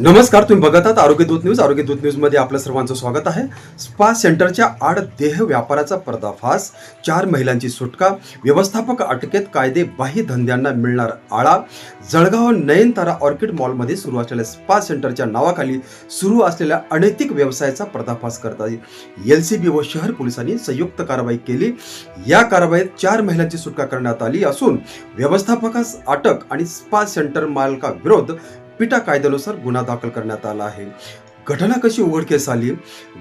नमस्कार तुम्ही बघत आहात आरोग्य दूत न्यूज. आरोग्य दूत न्यूजमध्ये आपलं सर्वांचं स्वागत आहे. स्पा सेंटरच्या आड देह व्यापाराचा पर्दाफास चार महिलांची सुटका व्यवस्थापक अटकेत कायदे बाह्य धंद्यांना मिळणार आळा. जळगाव नयनतारा ऑर्किड मॉलमध्ये सुरू असलेल्या स्पा सेंटरच्या नावाखाली सुरू असलेल्या अनैतिक व्यवसायाचा पर्दाफास करता एल सी बी व शहर पोलिसांनी संयुक्त कारवाई केली. या कारवाईत चार महिलांची सुटका करण्यात आली असून व्यवस्थापकास अटक आणि स्पा सेंटर मालकाविरोध पिटा कायद्यानुसार गुन्हा दाखल करण्यात आला आहे. घटना कशी उघडकीस आली?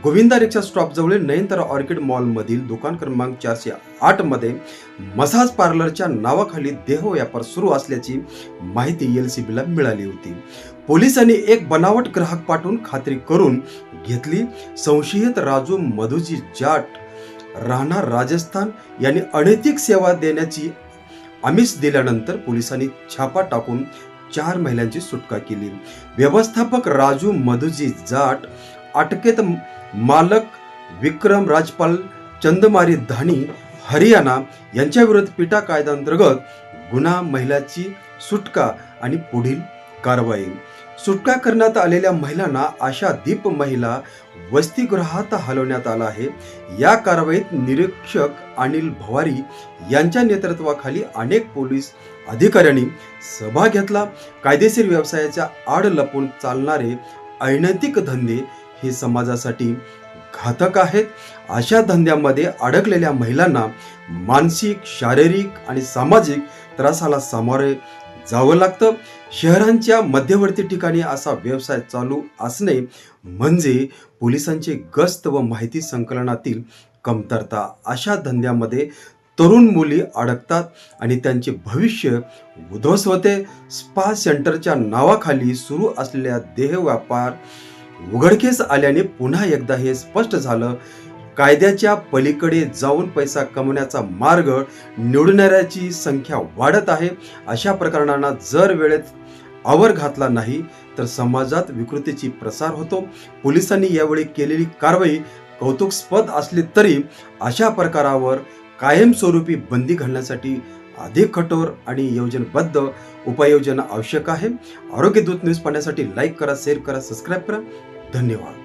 गोविंदा रिक्षा स्टॉप जवळील नयनतारा ऑर्किड मॉलमधील दुकान क्रमांक चारशे आठमध्ये मसाज पार्लरच्या नावाखाली देह व्यापार सुरू असल्याची माहिती एल सी बीला मिळाली होती. पोलिसांनी एक बनावट ग्राहक पाठवून खात्री करून घेतली. संशयित राजू मधुजी जाट राहणार राजस्थान यांनी अनैतिक सेवा देण्याची आमिष दिल्यानंतर पोलिसांनी छापा टाकून चार महिलांची सुटका केली. व्यवस्थापक राजू मधुजी जाट अटकेत मालक विक्रम राजपाल चंदमारी धानी हरियाणा यांच्याविरुद्ध पिटा कायद्यांतर्गत गुन्हा महिलाची सुटका आणि पुढील कारवाई. सुटका करण्यात आलेल्या महिलांना आशा दीप महिला वसतिगृहात हलवण्यात आला आहे. या कारवाईत निरीक्षक अनिल भवारी यांच्या नेतृत्वाखाली अनेक पोलीस अधिकाऱ्यांनी सहभाग घेतला. कायदेशीर व्यवसायाच्या आड लपून चालणारे अनैतिक धंदे हे समाजासाठी घातक आहेत. अशा धंद्यामध्ये अडकलेल्या महिलांना मानसिक शारीरिक आणि सामाजिक त्रासाला सामोरे जावं लागतं. शहरांच्या मध्यवर्ती ठिकाणी असा व्यवसाय चालू असणे म्हणजे पोलिसांचे गस्त व माहिती संकलनातील कमतरता. अशा धंद्यामध्ये तरुण मुली अडकतात आणि त्यांचे भविष्य उद्ध्वस्त होते. स्पा सेंटरच्या नावाखाली सुरू असलेल्या देह व्यापार उघडकीस आल्याने पुन्हा एकदा हे स्पष्ट झालं. कायद्याच्या पलीकडे जाऊन पैसा कमवण्याचा मार्ग निवडणाऱ्याची संख्या वाढत आहे. अशा प्रकरणांना जर वेळेत आवर घातला नाही तर समाजात विकृतीची प्रसार होतो. पोलिसांनी यावेळी केलेली कारवाई कौतुकस्पद असली तरी अशा प्रकारावर कायमस्वरूपी बंदी घालण्यासाठी अधिक कठोर आणि योजनबद्ध उपाययोजना आवश्यक आहे. आरोग्य दूत न्यूज पाहण्यासाठी लाईक करा शेअर करा सबस्क्राईब करा. धन्यवाद.